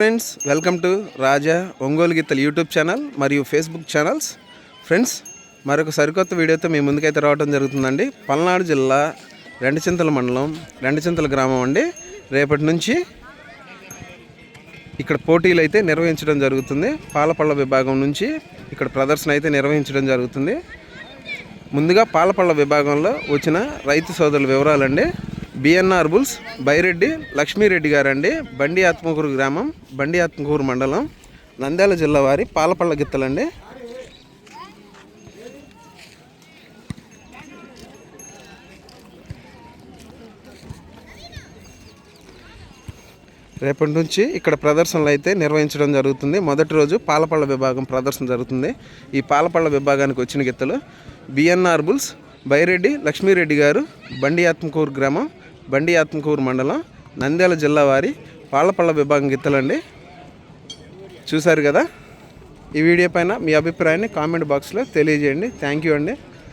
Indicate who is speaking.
Speaker 1: Friends welcome to Raja Ongole గీతలు YouTube channel మరియు Facebook channels friends మరొక సరికొత్త వీడియోతో మీ ముందుకైతే రావడం జరుగుతుందండి. పల్నాడు జిల్లా రెండచింతల మండలం రెండచింతల గ్రామం అండి. రేపటి నుంచి ఇక్కడ పోటీలు అయితే నిర్వహించడం జరుగుతుంది. పాలపళ్ళ విభాగం నుంచి ఇక్కడ ప్రదర్శన అయితే నిర్వహించడం జరుగుతుంది. ముందుగా పాలపళ్ళ విభాగంలో వచ్చిన రైతు సోదరుల వివరాలండి. బిఎన్ఆర్ బుల్స్ బైరెడ్డి లక్ష్మీరెడ్డి గారండి. బండి ఆత్మకూరు గ్రామం బండి ఆత్మకూరు మండలం నంద్యాల జిల్లా వారి పాలపళ్ళ గిత్తలండి. రేపటి నుంచి ఇక్కడ ప్రదర్శనలు అయితే నిర్వహించడం జరుగుతుంది. మొదటి రోజు పాలపళ్ళ విభాగం ప్రదర్శన జరుగుతుంది. ఈ పాలపళ్ళ విభాగానికి వచ్చిన గిత్తలు బిఎన్ఆర్ బుల్స్ బైరెడ్డి లక్ష్మీరెడ్డి గారు బండి ఆత్మకూరు గ్రామం బండి ఆత్మకూరు మండలం నంద్యాల జిల్లా వారి పాలపల్ల విభాగం గిత్తలండి చూశారు కదా? ఈ వీడియో పైన మీ అభిప్రాయాన్ని కామెంట్ బాక్స్లో తెలియజేయండి. థ్యాంక్ యూ అండి.